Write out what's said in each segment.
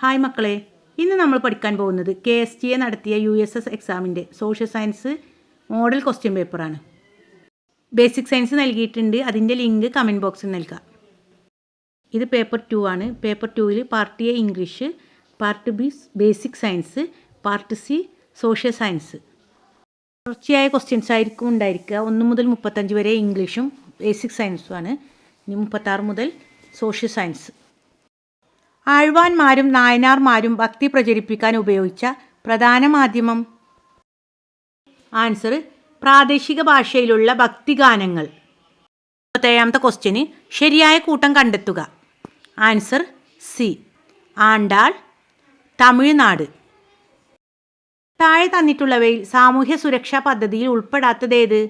Hi മക്കളെ ഇന്ന് നമ്മൾ പഠിക്കാൻ പോകുന്നത് കെ എസ് ടി എ നടത്തിയ യു എസ് എസ് എക്സാമിന്റെ സോഷ്യൽ സയൻസ് മോഡൽ ക്വസ്റ്റ്യൻ പേപ്പറാണ് ബേസിക് സയൻസ് നൽകിയിട്ടുണ്ട് അതിന്റെ ലിങ്ക് കമന്റ് ബോക്സിൽ നൽകുക ഇത് പേപ്പർ ടു ആണ്. പേപ്പർ ടുവിൽ part A English part B basic science part C social science തുടർച്ചയായ ക്വസ്റ്റ്യൻസ് ആയിരിക്കും ഉണ്ടായിരിക്കുക. ഒന്ന് മുതൽ മുപ്പത്തഞ്ച് വരെ ഇംഗ്ലീഷും ബേസിക് സയൻസുമാണ് ഇനി മുപ്പത്താറ് മുതൽ സോഷ്യൽ സയൻസ് ആഴ്വാന്മാരും നായനാർമാരും ഭക്തി പ്രചരിപ്പിക്കാൻ ഉപയോഗിച്ച പ്രധാന മാധ്യമം. ആൻസർ പ്രാദേശിക ഭാഷയിലുള്ള ഭക്തിഗാനങ്ങൾ. മുപ്പത്തേഴാമത്തെ ക്വസ്റ്റ്യന് ശരിയായ കൂട്ടം കണ്ടെത്തുക. Answer C. ആണ്ടാൾ തമിഴ്നാട്. താഴെ തന്നിട്ടുള്ളവയിൽ സാമൂഹ്യ സുരക്ഷാ പദ്ധതിയിൽ ഉൾപ്പെടാത്തതേത്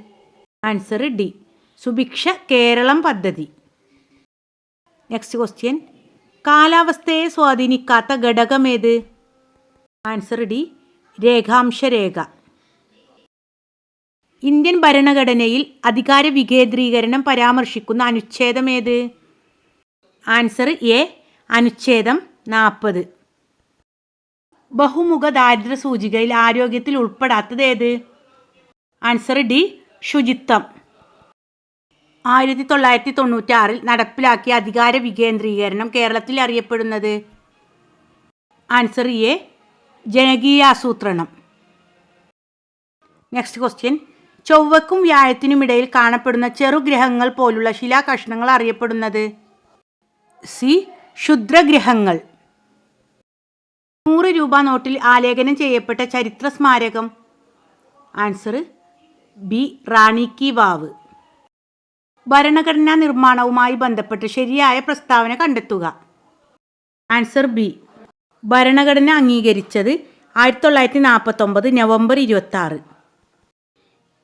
ആൻസർ ഡി. സുഭിക്ഷ കേരളം പദ്ധതി. നെക്സ്റ്റ് ക്വസ്റ്റ്യൻ കാലാവസ്ഥയെ സ്വാധീനിക്കാത്ത ഘടകമേത്? ആൻസർ ഡി രേഖാംശരേഖ. ഇന്ത്യൻ ഭരണഘടനയിൽ അധികാര വികേന്ദ്രീകരണം പരാമർശിക്കുന്ന അനുച്ഛേദമേത്? ആൻസർ എ അനുച്ഛേദം നാൽപ്പത് ബഹുമുഖ ദാരിദ്ര്യ സൂചികയിൽ ആരോഗ്യത്തിൽ ഉൾപ്പെടാത്തത് ഏത്? ആൻസർ ഡി ശുചിത്വം. ആയിരത്തി തൊള്ളായിരത്തി തൊണ്ണൂറ്റാറിൽ നടപ്പിലാക്കിയ അധികാര വികേന്ദ്രീകരണം കേരളത്തിൽ അറിയപ്പെടുന്നത്? ആൻസർ എ ജനകീയാസൂത്രണം നെക്സ്റ്റ് ക്വസ്റ്റ്യൻ. ചൊവ്വക്കും വ്യാഴത്തിനുമിടയിൽ കാണപ്പെടുന്ന ചെറുഗ്രഹങ്ങൾ പോലുള്ള ശിലാകഷ്ണങ്ങൾ അറിയപ്പെടുന്നത്? സി ക്ഷുദ്രഗ്രഹങ്ങൾ. നൂറ് രൂപ നോട്ടിൽ ആലേഖനം ചെയ്യപ്പെട്ട ചരിത്ര സ്മാരകം ആൻസർ ബി റാണി കി വാവ്. ഭരണഘടനാ നിർമ്മാണവുമായി ബന്ധപ്പെട്ട് ശരിയായ പ്രസ്താവന കണ്ടെത്തുക. Answer B. ഭരണഘടന അംഗീകരിച്ചത് ആയിരത്തി തൊള്ളായിരത്തി നാൽപ്പത്തൊമ്പത് നവംബർ ഇരുപത്തി ആറ്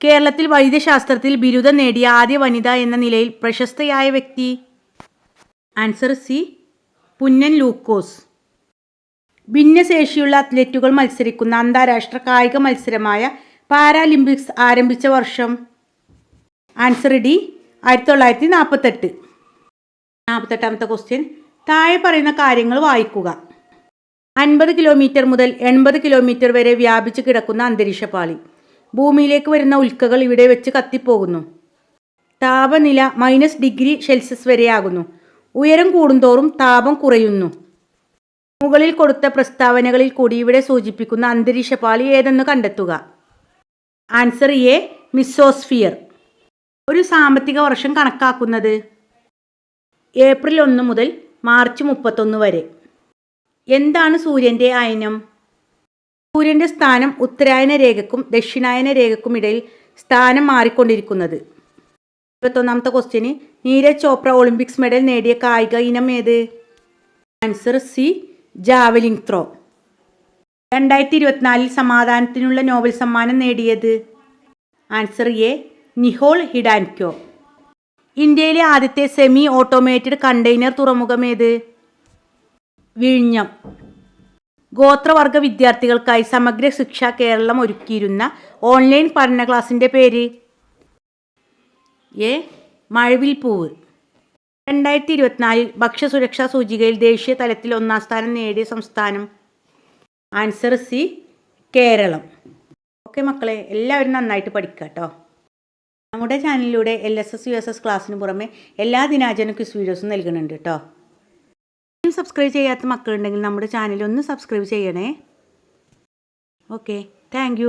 കേരളത്തിൽ വൈദ്യശാസ്ത്രത്തിൽ ബിരുദം നേടിയ ആദ്യ വനിത എന്ന നിലയിൽ പ്രശസ്തയായ വ്യക്തി? Answer C. പുന്നൻ ലൂക്കോസ്. ഭിന്നശേഷിയുള്ള അത്ലറ്റുകൾ മത്സരിക്കുന്ന അന്താരാഷ്ട്ര കായിക മത്സരമായ പാരാലിമ്പിക്സ് ആരംഭിച്ച വർഷം? Answer D. ആയിരത്തി തൊള്ളായിരത്തി നാൽപ്പത്തെട്ട് നാൽപ്പത്തെട്ടാമത്തെ ക്വസ്റ്റ്യൻ താഴെ പറയുന്ന കാര്യങ്ങൾ വായിക്കുക. അൻപത് കിലോമീറ്റർ മുതൽ എൺപത് കിലോമീറ്റർ വരെ വ്യാപിച്ചു കിടക്കുന്ന അന്തരീക്ഷ പാളി. ഭൂമിയിലേക്ക് വരുന്ന ഉൽക്കകൾ ഇവിടെ വെച്ച് കത്തിപ്പോകുന്നു. താപനില മൈനസ് ഡിഗ്രി സെൽഷ്യസ് വരെയാകുന്നു. ഉയരം കൂടുന്തോറും താപം കുറയുന്നു. മുകളിൽ കൊടുത്ത പ്രസ്താവനകളിൽ കൂടി ഇവിടെ സൂചിപ്പിക്കുന്ന അന്തരീക്ഷപാളി ഏതെന്ന് കണ്ടെത്തുക. ആൻസർ എ മിസോസ്ഫിയർ ഒരു സാമ്പത്തിക വർഷം കണക്കാക്കുന്നത്? ഏപ്രിൽ ഒന്ന് മുതൽ മാർച്ച് മുപ്പത്തൊന്ന് വരെ. എന്താണ് സൂര്യന്റെ അയനം? സൂര്യന്റെ സ്ഥാനം ഉത്തരായന രേഖക്കും ദക്ഷിണായന രേഖക്കും ഇടയിൽ സ്ഥാനം മാറിക്കൊണ്ടിരിക്കുന്നത്. ഇരുപത്തൊന്നാമത്തെ ക്വസ്റ്റ്യന് നീരജ് ചോപ്ര ഒളിമ്പിക്സ് മെഡൽ നേടിയ കായിക ഇനം ഏത്? ആൻസർ സി ജാവലിംഗ് ത്രോ രണ്ടായിരത്തി ഇരുപത്തിനാലിൽ സമാധാനത്തിനുള്ള നോബൽ സമ്മാനം നേടിയത്? Answer A Nihon Hidankyo. ഇന്ത്യയിലെ ആദ്യത്തെ സെമി ഓട്ടോമേറ്റഡ് കണ്ടെയ്നർ തുറമുഖം ഏത്? വിഴിഞ്ഞം. ഗോത്രവർഗ വിദ്യാർത്ഥികൾക്കായി സമഗ്ര ശിക്ഷ കേരളം ഒരുക്കിയിരുന്ന ഓൺലൈൻ പഠന ക്ലാസിന്റെ പേര്? എ. മഴവിൽ പൂവ് രണ്ടായിരത്തി ഇരുപത്തിനാലിൽ ഭക്ഷ്യസുരക്ഷാ സൂചികയിൽ ദേശീയ തലത്തിൽ ഒന്നാം സ്ഥാനം നേടിയ സംസ്ഥാനം? Answer C Keralam. ഓക്കെ മക്കളെ എല്ലാവരും നന്നായിട്ട് പഠിക്കുക കേട്ടോ നമ്മുടെ ചാനലിലൂടെ L S S U S S ക്ലാസ്സിന് പുറമെ എല്ലാ ദിനാചരണ ക്വിസ് വീഡിയോസും നൽകുന്നുണ്ട് കേട്ടോ. സബ്സ്ക്രൈബ് ചെയ്യാത്ത മക്കളുണ്ടെങ്കിൽ നമ്മുടെ ചാനൽ ഒന്ന് സബ്സ്ക്രൈബ് ചെയ്യണേ. Okay thank